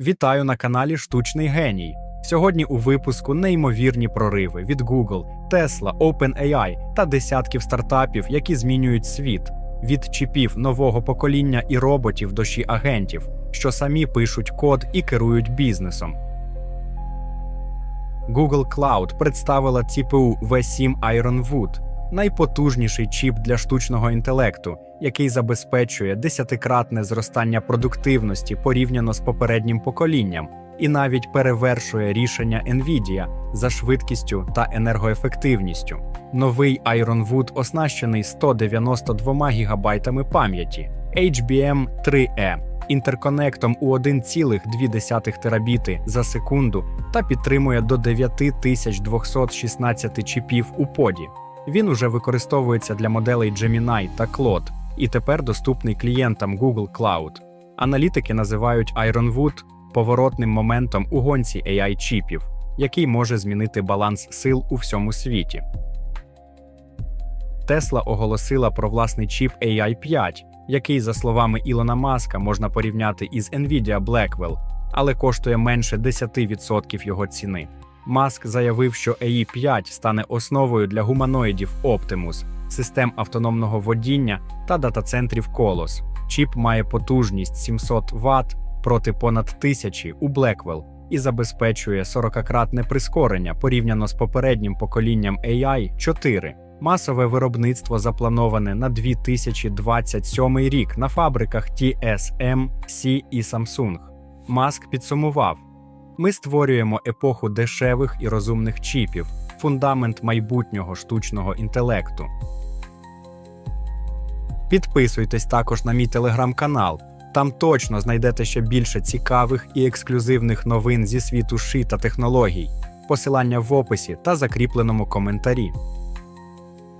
Вітаю на каналі Штучний Геній. Сьогодні у випуску неймовірні прориви від Google, Tesla, OpenAI та десятків стартапів, які змінюють світ від чіпів нового покоління і роботів до ші агентів, що самі пишуть код і керують бізнесом. Google Cloud представила CPU V7 Ironwood – найпотужніший чіп для штучного інтелекту, який забезпечує десятикратне зростання продуктивності порівняно з попереднім поколінням, і навіть перевершує рішення NVIDIA за швидкістю та енергоефективністю. Новий Ironwood оснащений 192 ГБ пам'яті HBM 3E, інтерконектом у 1,2 терабіти за секунду та підтримує до 9216 чіпів у поді. Він уже використовується для моделей Gemini та Claude і тепер доступний клієнтам Google Cloud. Аналітики називають Ironwood поворотним моментом у гонці AI чіпів, який може змінити баланс сил у всьому світі. Tesla оголосила про власний чіп AI 5, який, за словами Ілона Маска, можна порівняти із Nvidia Blackwell, але коштує менше 10% його ціни. Маск заявив, що AI 5 стане основою для гуманоїдів Optimus, систем автономного водіння та дата-центрів Колос. Чіп має потужність 700 Вт проти понад 1000 у Blackwell і забезпечує 40-кратне прискорення порівняно з попереднім поколінням AI 4. Масове виробництво заплановане на 2027 рік на фабриках TSMC і Samsung. Маск підсумував: ми створюємо епоху дешевих і розумних чіпів, фундамент майбутнього штучного інтелекту. Підписуйтесь також на мій телеграм-канал. Там точно знайдете ще більше цікавих і ексклюзивних новин зі світу ши та технологій, посилання в описі та закріпленому коментарі.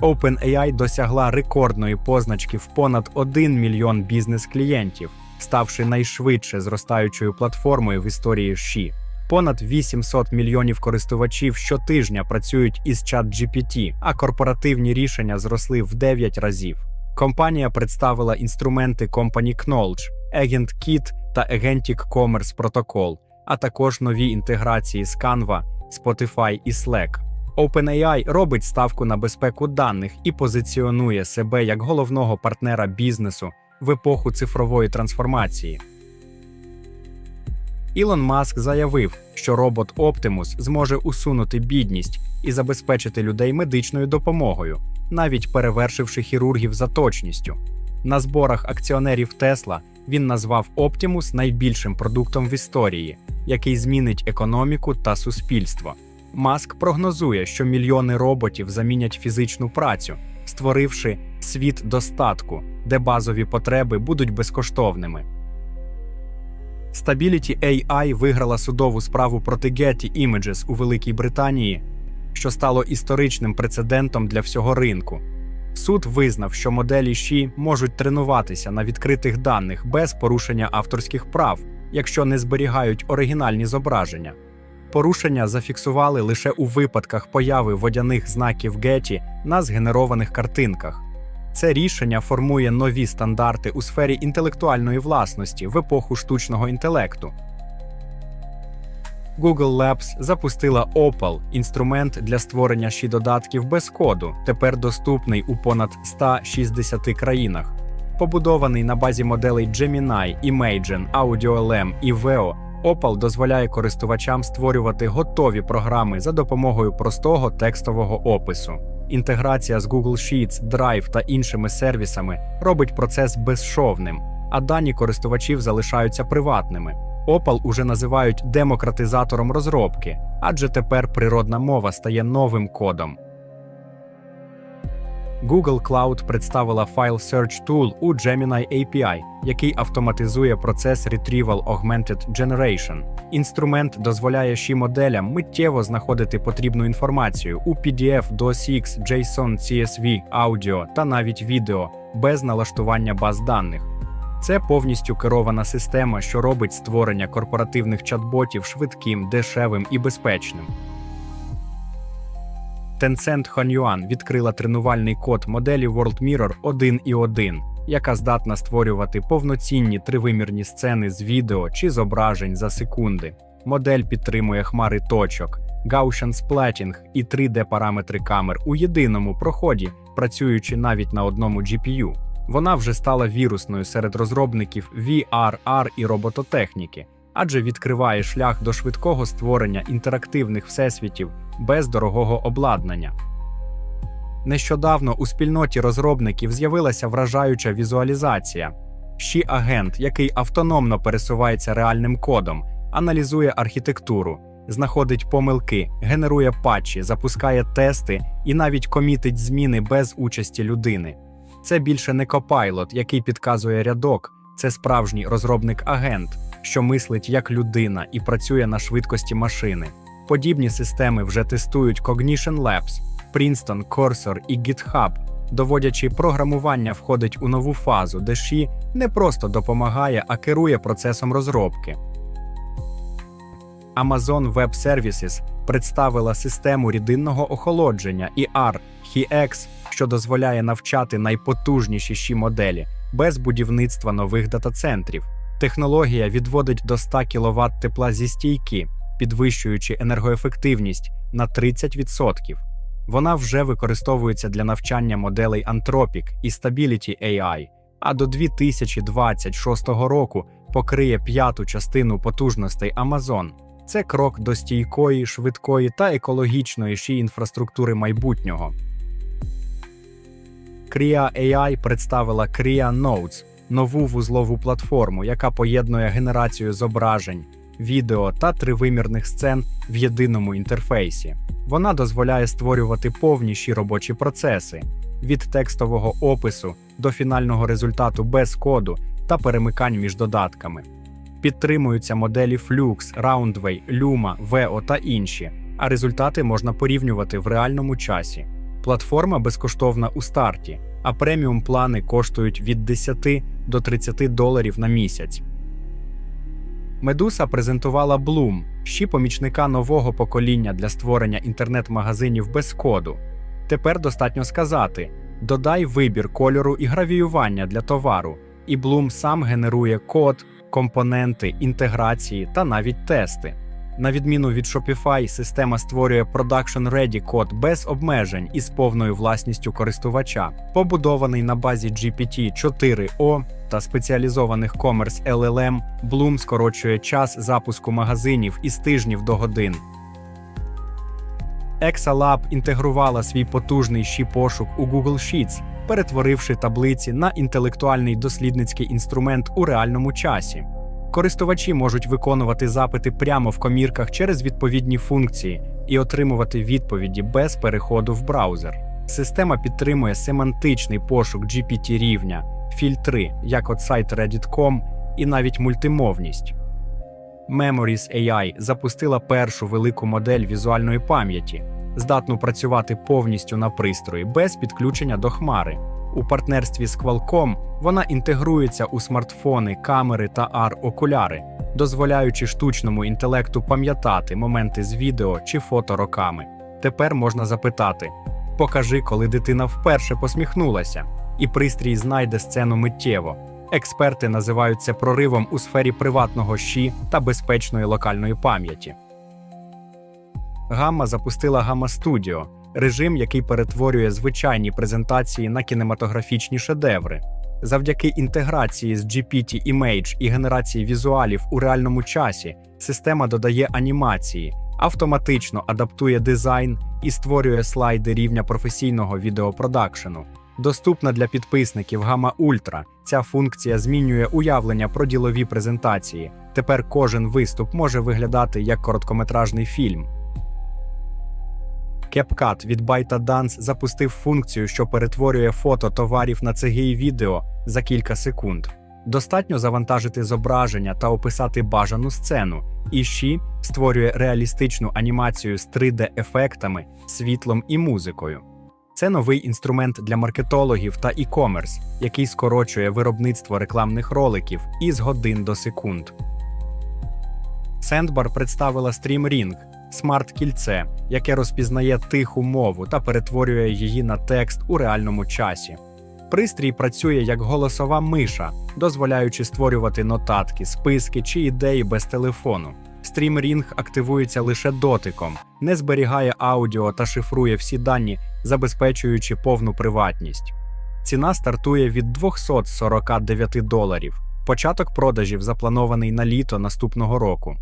OpenAI досягла рекордної позначки в понад 1 мільйон бізнес-клієнтів, ставши найшвидше зростаючою платформою в історії ШІ. Понад 800 мільйонів користувачів щотижня працюють із ChatGPT, а корпоративні рішення зросли в 9 разів. Компанія представила інструменти Company Knowledge, Agent Kit та Agentic Commerce Protocol, а також нові інтеграції з Canva, Spotify і Slack. OpenAI робить ставку на безпеку даних і позиціонує себе як головного партнера бізнесу в епоху цифрової трансформації. Ілон Маск заявив, що робот Optimus зможе усунути бідність і забезпечити людей медичною допомогою, навіть перевершивши хірургів за точністю. На зборах акціонерів Тесла він назвав Optimus найбільшим продуктом в історії, який змінить економіку та суспільство. Маск прогнозує, що мільйони роботів замінять фізичну працю, створивши світ достатку, де базові потреби будуть безкоштовними. Stability AI виграла судову справу проти Getty Images у Великій Британії, що стало історичним прецедентом для всього ринку. Суд визнав, що моделі ШІ можуть тренуватися на відкритих даних без порушення авторських прав, якщо не зберігають оригінальні зображення. Порушення зафіксували лише у випадках появи водяних знаків Getty на згенерованих картинках. Це рішення формує нові стандарти у сфері інтелектуальної власності в епоху штучного інтелекту. Google Labs запустила Opal – інструмент для створення ще додатків без коду, тепер доступний у понад 160 країнах. Побудований на базі моделей Gemini, Imagen, AudioLM і Veo, Opal дозволяє користувачам створювати готові програми за допомогою простого текстового опису. Інтеграція з Google Sheets, Drive та іншими сервісами робить процес безшовним, а дані користувачів залишаються приватними. Opal уже називають демократизатором розробки, адже тепер природна мова стає новим кодом. Google Cloud представила File Search Tool у Gemini API, який автоматизує процес Retrieval Augmented Generation. Інструмент дозволяє ші моделям миттєво знаходити потрібну інформацію у PDF, DOSX, JSON, CSV, аудіо та навіть відео без налаштування баз даних. Це повністю керована система, що робить створення корпоративних чат-ботів швидким, дешевим і безпечним. Tencent Hunyuan відкрила тренувальний код моделі World Mirror 1 і 1, яка здатна створювати повноцінні тривимірні сцени з відео чи зображень за секунди. Модель підтримує хмари точок, Gaussian Splatting і 3D-параметри камер у єдиному проході, працюючи навіть на одному GPU. Вона вже стала вірусною серед розробників VR, AR і робототехніки, адже відкриває шлях до швидкого створення інтерактивних всесвітів без дорогого обладнання. Нещодавно у спільноті розробників з'явилася вражаюча візуалізація. Щі агент, який автономно пересувається реальним кодом, аналізує архітектуру, знаходить помилки, генерує патчі, запускає тести і навіть комітить зміни без участі людини. Це більше не копайлот, який підказує рядок, це справжній розробник-агент, що мислить як людина і працює на швидкості машини. Подібні системи вже тестують Cognition Labs, Princeton, Cursor і GitHub, доводячи програмування входить у нову фазу, де Ші не просто допомагає, а керує процесом розробки. Amazon Web Services представила систему рідинного охолодження IR HEX, що дозволяє навчати найпотужніші ші моделі без будівництва нових дата-центрів. Технологія відводить до 100 кВт тепла зі стійки, підвищуючи енергоефективність на 30%. Вона вже використовується для навчання моделей Anthropic і Stability AI, а до 2026 року покриє п'яту частину потужностей Amazon. Це крок до стійкої, швидкої та екологічної ші інфраструктури майбутнього. Kria AI представила Kria Notes – нову вузлову платформу, яка поєднує генерацію зображень, відео та тривимірних сцен в єдиному інтерфейсі. Вона дозволяє створювати повніші робочі процеси від текстового опису до фінального результату без коду та перемикань між додатками. Підтримуються моделі Flux, Roundway, Luma, Veo та інші, а результати можна порівнювати в реальному часі. Платформа безкоштовна у старті, а преміум плани коштують від 10 до 30 доларів на місяць. Медуса презентувала Bloom, ще помічника нового покоління для створення інтернет-магазинів без коду. Тепер достатньо сказати: додай вибір кольору і гравіювання для товару, і Bloom сам генерує код, компоненти, інтеграції та навіть тести. На відміну від Shopify, система створює production-ready код без обмежень і з повною власністю користувача, побудований на базі GPT-4o та спеціалізованих Commerce LLM, Bloom скорочує час запуску магазинів із тижнів до годин. Exalab інтегрувала свій потужний щі пошук у Google Sheets, перетворивши таблиці на інтелектуальний дослідницький інструмент у реальному часі. Користувачі можуть виконувати запити прямо в комірках через відповідні функції і отримувати відповіді без переходу в браузер. Система підтримує семантичний пошук GPT рівня, фільтри, як от сайт Reddit.com, і навіть мультимовність. Memories AI запустила першу велику модель візуальної пам'яті, здатну працювати повністю на пристрої без підключення до хмари. У партнерстві з Qualcomm вона інтегрується у смартфони, камери та AR-окуляри, дозволяючи штучному інтелекту пам'ятати моменти з відео чи фото роками. Тепер можна запитати: покажи, коли дитина вперше посміхнулася, і пристрій знайде сцену миттєво. Експерти називають це проривом у сфері приватного щі та безпечної локальної пам'яті. Гамма запустила Gamma Studio – режим, який перетворює звичайні презентації на кінематографічні шедеври. Завдяки інтеграції з GPT Image і генерації візуалів у реальному часі, система додає анімації, автоматично адаптує дизайн і створює слайди рівня професійного відеопродакшену. Доступна для підписників Gamma Ultra, ця функція змінює уявлення про ділові презентації. Тепер кожен виступ може виглядати як короткометражний фільм. CapCut від ByteDance запустив функцію, що перетворює фото товарів на CGI відео за кілька секунд. Достатньо завантажити зображення та описати бажану сцену, і Ші створює реалістичну анімацію з 3D-ефектами, світлом і музикою. Це новий інструмент для маркетологів та e-commerce, який скорочує виробництво рекламних роликів із годин до секунд. Sandbar представила Stream Ring – смарт-кільце, яке розпізнає тиху мову та перетворює її на текст у реальному часі. Пристрій працює як голосова миша, дозволяючи створювати нотатки, списки чи ідеї без телефону. StreamRing активується лише дотиком, не зберігає аудіо та шифрує всі дані, забезпечуючи повну приватність. Ціна стартує від 249 доларів. Початок продажів запланований на літо наступного року.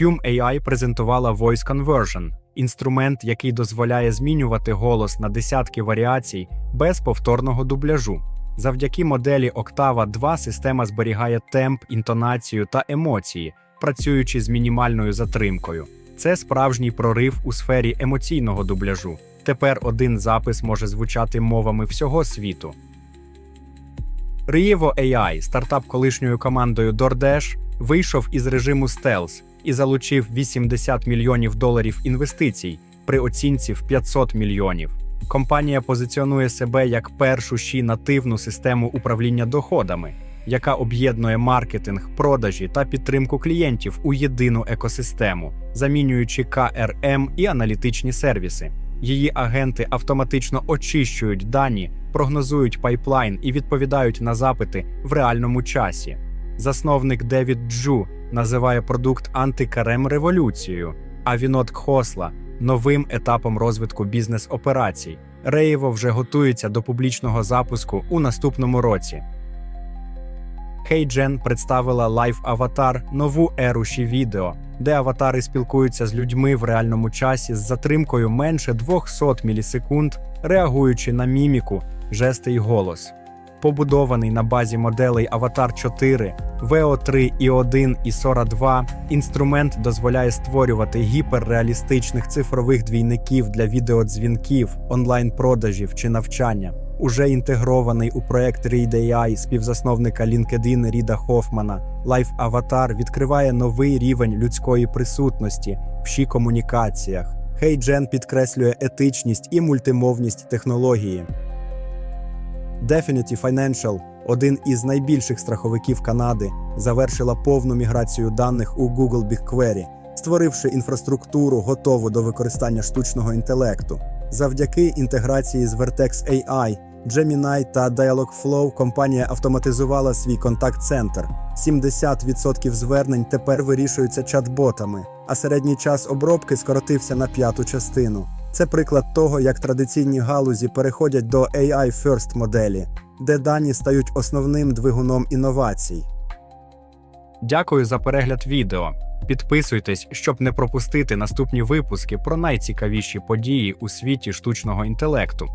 Hume AI презентувала Voice Conversion – інструмент, який дозволяє змінювати голос на десятки варіацій без повторного дубляжу. Завдяки моделі Octava 2 система зберігає темп, інтонацію та емоції, працюючи з мінімальною затримкою. Це справжній прорив у сфері емоційного дубляжу. Тепер один запис може звучати мовами всього світу. Rievo AI, стартап колишньою командою DoorDash, вийшов із режиму стелс і залучив 80 мільйонів доларів інвестицій при оцінці в 500 мільйонів. Компанія позиціонує себе як першу ще нативну систему управління доходами, яка об'єднує маркетинг, продажі та підтримку клієнтів у єдину екосистему, замінюючи КРМ і аналітичні сервіси. Її агенти автоматично очищують дані, прогнозують пайплайн і відповідають на запити в реальному часі. Засновник Девід Джу називає продукт антикарем революцією, а Вінод Кхосла новим етапом розвитку бізнес-операцій. Реєво вже готується до публічного запуску у наступному році. HeyGen представила Live Avatar – нову еру ще відео, де аватари спілкуються з людьми в реальному часі з затримкою менше 200 мілісекунд, реагуючи на міміку, жести й голос. Побудований на базі моделей Avatar 4, VO3 і 1 і Sora 2, інструмент дозволяє створювати гіперреалістичних цифрових двійників для відеодзвінків, онлайн-продажів чи навчання. Уже інтегрований у проект Read AI співзасновника LinkedIn Ріда Хофмана, Life Avatar відкриває новий рівень людської присутності в ші комунікаціях. HeyGen підкреслює етичність і мультимовність технології. Definity Financial, один із найбільших страховиків Канади, завершила повну міграцію даних у Google BigQuery, створивши інфраструктуру, готову до використання штучного інтелекту. Завдяки інтеграції з Vertex AI, Gemini та Dialogflow компанія автоматизувала свій контакт-центр. 70% звернень тепер вирішуються чат-ботами, а середній час обробки скоротився на п'яту частину. Це приклад того, як традиційні галузі переходять до AI First моделі, де дані стають основним двигуном інновацій. Дякую за перегляд відео. Підписуйтесь, щоб не пропустити наступні випуски про найцікавіші події у світі штучного інтелекту.